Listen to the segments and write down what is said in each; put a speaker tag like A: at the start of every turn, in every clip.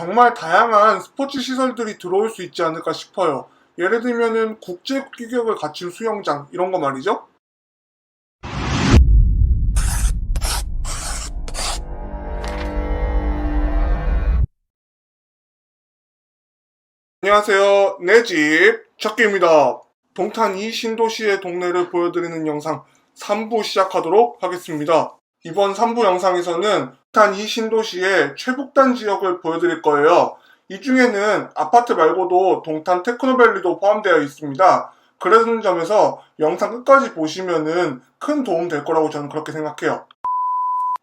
A: 정말 다양한 스포츠 시설들이 들어올 수 있지 않을까 싶어요. 예를 들면은 국제 규격을 갖춘 수영장 이런 거 말이죠. 안녕하세요. 내집 첫끼입니다. 동탄 이 신도시의 동네를 보여드리는 영상 3부 시작하도록 하겠습니다. 이번 3부 영상에서는 동탄 이 신도시의 최북단 지역을 보여드릴 거예요. 이 중에는 아파트 말고도 동탄 테크노밸리도 포함되어 있습니다. 그런 점에서 영상 끝까지 보시면은 큰 도움 될 거라고 저는 그렇게 생각해요.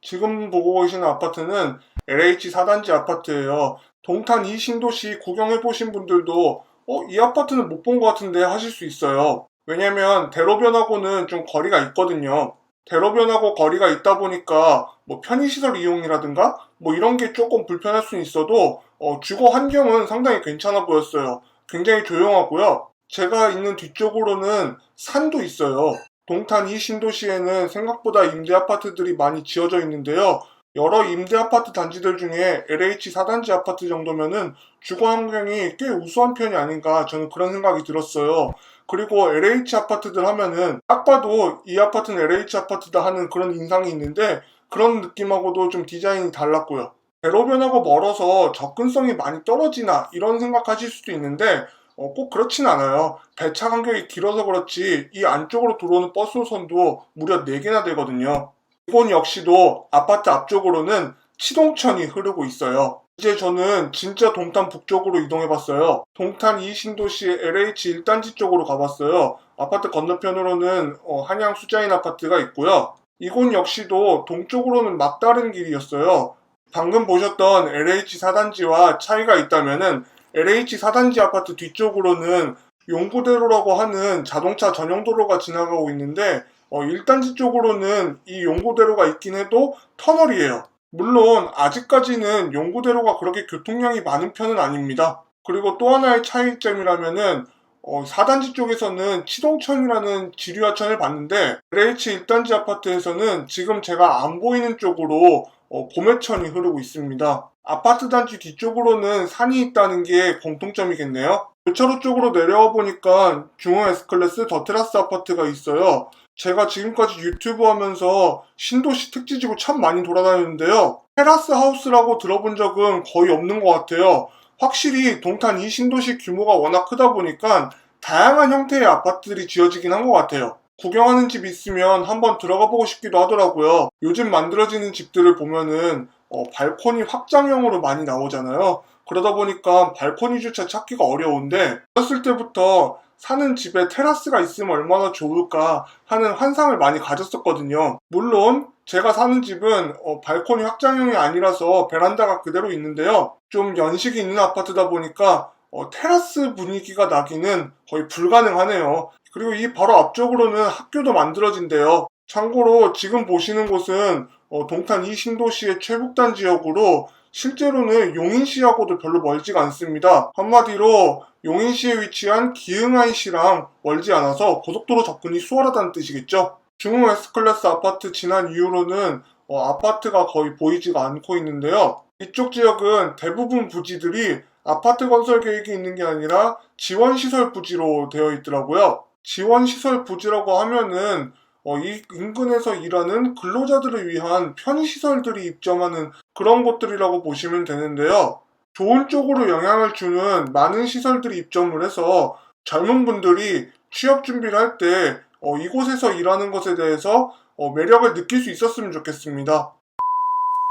A: 지금 보고 계시는 아파트는 LH 4단지 아파트예요. 동탄 이 신도시 구경해 보신 분들도 어, 이 아파트는 못 본 것 같은데 하실 수 있어요. 왜냐면 대로변하고는 좀 거리가 있거든요. 대로변하고 거리가 있다 보니까 뭐 편의시설 이용이라든가 뭐 이런 게 조금 불편할 수는 있어도 어, 주거 환경은 상당히 괜찮아 보였어요. 굉장히 조용하고요. 제가 있는 뒤쪽으로는 산도 있어요. 동탄 이 신도시에는 생각보다 임대 아파트들이 많이 지어져 있는데요. 여러 임대 아파트 단지들 중에 LH 4단지 아파트 정도면은 주거 환경이 꽤 우수한 편이 아닌가 저는 그런 생각이 들었어요. 그리고 LH 아파트들 하면은 딱 봐도 이 아파트는 LH 아파트다 하는 그런 인상이 있는데 그런 느낌하고도 좀 디자인이 달랐고요. 대로변하고 멀어서 접근성이 많이 떨어지나 이런 생각하실 수도 있는데 어, 꼭 그렇진 않아요. 배차 간격이 길어서 그렇지 이 안쪽으로 들어오는 버스 노선도 무려 4개나 되거든요. 이곳 역시도 아파트 앞쪽으로는 치동천이 흐르고 있어요. 이제 저는 진짜 동탄 북쪽으로 이동해봤어요. 동탄 이 신도시의 LH 1단지 쪽으로 가봤어요. 아파트 건너편으로는 어, 한양 수자인 아파트가 있고요. 이곳 역시도 동쪽으로는 막다른 길이었어요. 방금 보셨던 LH 4단지와 차이가 있다면은 LH 4단지 아파트 뒤쪽으로는 용고대로라고 하는 자동차 전용 도로가 지나가고 있는데 어, 1단지 쪽으로는 이 용고대로가 있긴 해도 터널이에요. 물론 아직까지는 용고대로가 그렇게 교통량이 많은 편은 아닙니다. 그리고 또 하나의 차이점이라면은 어, 4단지 쪽에서는 치동천이라는 지류하천을 봤는데 LH 1단지 아파트에서는 지금 제가 안 보이는 쪽으로 어, 봄해천이 흐르고 있습니다. 아파트 단지 뒤쪽으로는 산이 있다는 게 공통점이겠네요. 교차로 쪽으로 내려와 보니까 중앙 S클래스 더 테라스 아파트가 있어요. 제가 지금까지 유튜브 하면서 신도시 특지지구 참 많이 돌아다녔는데요. 테라스 하우스라고 들어본 적은 거의 없는 것 같아요. 확실히 동탄 이 신도시 규모가 워낙 크다 보니까 다양한 형태의 아파트들이 지어지긴 한 것 같아요. 구경하는 집 있으면 한번 들어가 보고 싶기도 하더라고요. 요즘 만들어지는 집들을 보면은 어, 발코니 확장형으로 많이 나오잖아요. 그러다 보니까 발코니 주차 찾기가 어려운데 어렸을 때부터 사는 집에 테라스가 있으면 얼마나 좋을까 하는 환상을 많이 가졌었거든요. 물론 제가 사는 집은 어, 발코니 확장형이 아니라서 베란다가 그대로 있는데요. 좀 연식이 있는 아파트다 보니까 어, 테라스 분위기가 나기는 거의 불가능하네요. 그리고 이 바로 앞쪽으로는 학교도 만들어진대요. 참고로 지금 보시는 곳은 어, 동탄 이 신도시의 최북단 지역으로 실제로는 용인시하고도 별로 멀지가 않습니다. 한마디로 용인시에 위치한 기흥IC랑 멀지 않아서 고속도로 접근이 수월하다는 뜻이겠죠. 중흥 S클래스 아파트 지난 이후로는 어, 아파트가 거의 보이지가 않고 있는데요. 이쪽 지역은 대부분 부지들이 아파트 건설 계획이 있는 게 아니라 지원시설 부지로 되어 있더라고요. 지원시설 부지라고 하면은 어, 이 인근에서 일하는 근로자들을 위한 편의시설들이 입점하는 그런 곳들이라고 보시면 되는데요. 좋은 쪽으로 영향을 주는 많은 시설들이 입점을 해서 젊은 분들이 취업 준비를 할때 어, 이곳에서 일하는 것에 대해서 어, 매력을 느낄 수 있었으면 좋겠습니다.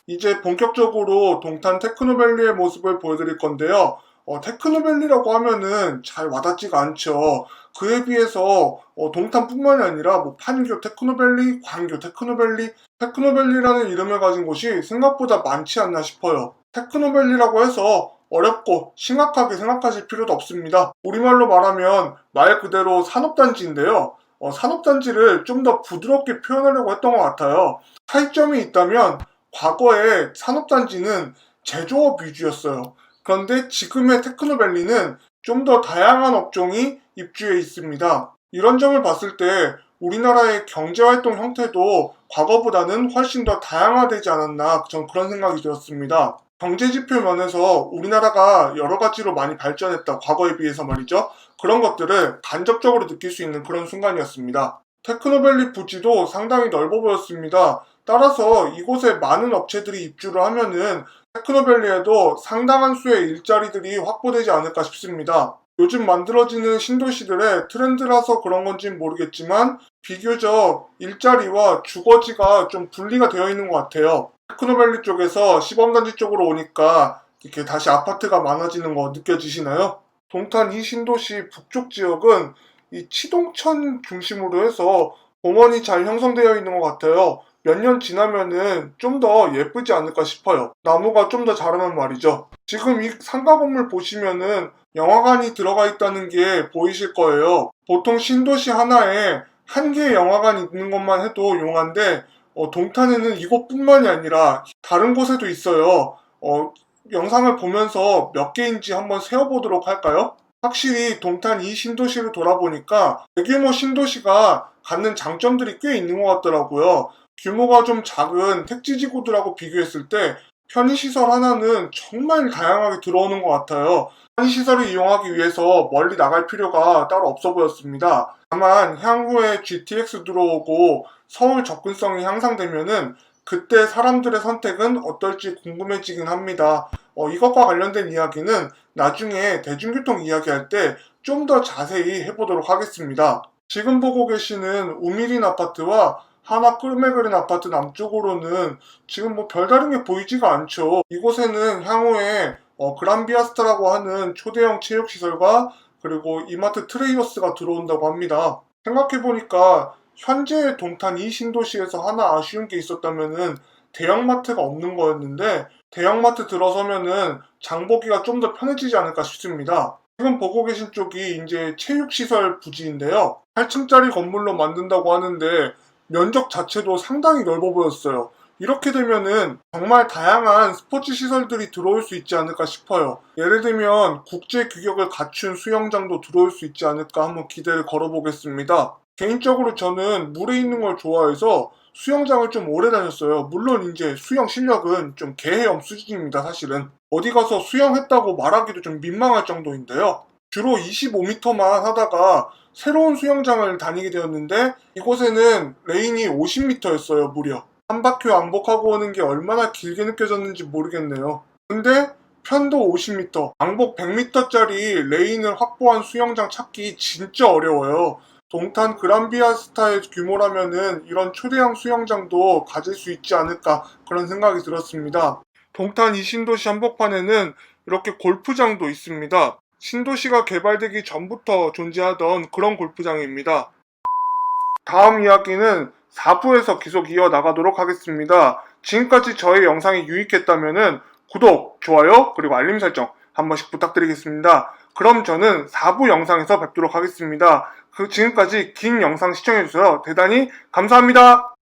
A: 이제 본격적으로 동탄 테크노밸리의 모습을 보여드릴 건데요. 어, 테크노밸리라고 하면은 잘 와닿지가 않죠. 그에 비해서 어, 동탄뿐만이 아니라 뭐 판교 테크노밸리, 광교 테크노밸리, 테크노밸리라는 이름을 가진 곳이 생각보다 많지 않나 싶어요. 테크노밸리라고 해서 어렵고 심각하게 생각하실 필요도 없습니다. 우리말로 말하면 말 그대로 산업단지인데요. 어, 산업단지를 좀 더 부드럽게 표현하려고 했던 것 같아요. 차이점이 있다면 과거에 산업단지는 제조업 위주였어요. 그런데 지금의 테크노밸리는 좀 더 다양한 업종이 입주해 있습니다. 이런 점을 봤을 때 우리나라의 경제활동 형태도 과거보다는 훨씬 더 다양화되지 않았나 전 그런 생각이 들었습니다. 경제 지표 면에서 우리나라가 여러 가지로 많이 발전했다. 과거에 비해서 말이죠. 그런 것들을 간접적으로 느낄 수 있는 그런 순간이었습니다. 테크노밸리 부지도 상당히 넓어 보였습니다. 따라서 이곳에 많은 업체들이 입주를 하면은 테크노밸리에도 상당한 수의 일자리들이 확보되지 않을까 싶습니다. 요즘 만들어지는 신도시들의 트렌드라서 그런 건지는 모르겠지만 비교적 일자리와 주거지가 좀 분리가 되어 있는 것 같아요. 테크노밸리 쪽에서 시범단지 쪽으로 오니까 이렇게 다시 아파트가 많아지는 거 느껴지시나요? 동탄 이 신도시 북쪽 지역은 이 치동천 중심으로 해서 공원이 잘 형성되어 있는 것 같아요. 몇 년 지나면은 좀 더 예쁘지 않을까 싶어요. 나무가 좀 더 자라면 말이죠. 지금 이 상가 건물 보시면은 영화관이 들어가 있다는 게 보이실 거예요. 보통 신도시 하나에 한 개의 영화관이 있는 것만 해도 용한데 어, 동탄에는 이곳뿐만이 아니라 다른 곳에도 있어요. 어, 영상을 보면서 몇 개인지 한번 세어보도록 할까요? 확실히 동탄 이 신도시를 돌아보니까 대규모 신도시가 갖는 장점들이 꽤 있는 것 같더라고요. 규모가 좀 작은 택지 지구들하고 비교했을 때 편의시설 하나는 정말 다양하게 들어오는 것 같아요. 편의시설을 이용하기 위해서 멀리 나갈 필요가 따로 없어 보였습니다. 다만 향후에 GTX 들어오고 서울 접근성이 향상되면은 그때 사람들의 선택은 어떨지 궁금해지긴 합니다. 어, 이것과 관련된 이야기는 나중에 대중교통 이야기할 때 좀 더 자세히 해보도록 하겠습니다. 지금 보고 계시는 우미린 아파트와 하나 끌메그린 아파트 남쪽으로는 지금 뭐 별다른 게 보이지가 않죠. 이곳에는 향후에 어, 그란비아스타라고 하는 초대형 체육시설과 그리고 이마트 트레이더스가 들어온다고 합니다. 생각해보니까 현재 동탄 이 신도시에서 하나 아쉬운 게 있었다면은 대형마트가 없는 거였는데 대형마트 들어서면은 장보기가 좀 더 편해지지 않을까 싶습니다. 지금 보고 계신 쪽이 이제 체육시설 부지인데요. 8층짜리 건물로 만든다고 하는데 면적 자체도 상당히 넓어 보였어요. 이렇게 되면은 정말 다양한 스포츠 시설들이 들어올 수 있지 않을까 싶어요. 예를 들면 국제 규격을 갖춘 수영장도 들어올 수 있지 않을까 한번 기대를 걸어보겠습니다. 개인적으로 저는 물에 있는 걸 좋아해서 수영장을 좀 오래 다녔어요. 물론 이제 수영 실력은 좀 개헤엄 수준입니다, 사실은. 어디 가서 수영했다고 말하기도 좀 민망할 정도인데요. 주로 25m만 하다가 새로운 수영장을 다니게 되었는데 이곳에는 레인이 50m였어요, 무려. 한 바퀴 왕복하고 오는 게 얼마나 길게 느껴졌는지 모르겠네요. 근데 편도 50m, 왕복 100m짜리 레인을 확보한 수영장 찾기 진짜 어려워요. 동탄 그란비아스타의 규모라면은 이런 초대형 수영장도 가질 수 있지 않을까 그런 생각이 들었습니다. 동탄 이 신도시 한복판에는 이렇게 골프장도 있습니다. 신도시가 개발되기 전부터 존재하던 그런 골프장입니다. 다음 이야기는 4부에서 계속 이어나가도록 하겠습니다. 지금까지 저의 영상이 유익했다면 구독, 좋아요, 그리고 알림 설정 한 번씩 부탁드리겠습니다. 그럼 저는 4부 영상에서 뵙도록 하겠습니다. 그 지금까지 긴 영상 시청해주셔서 대단히 감사합니다.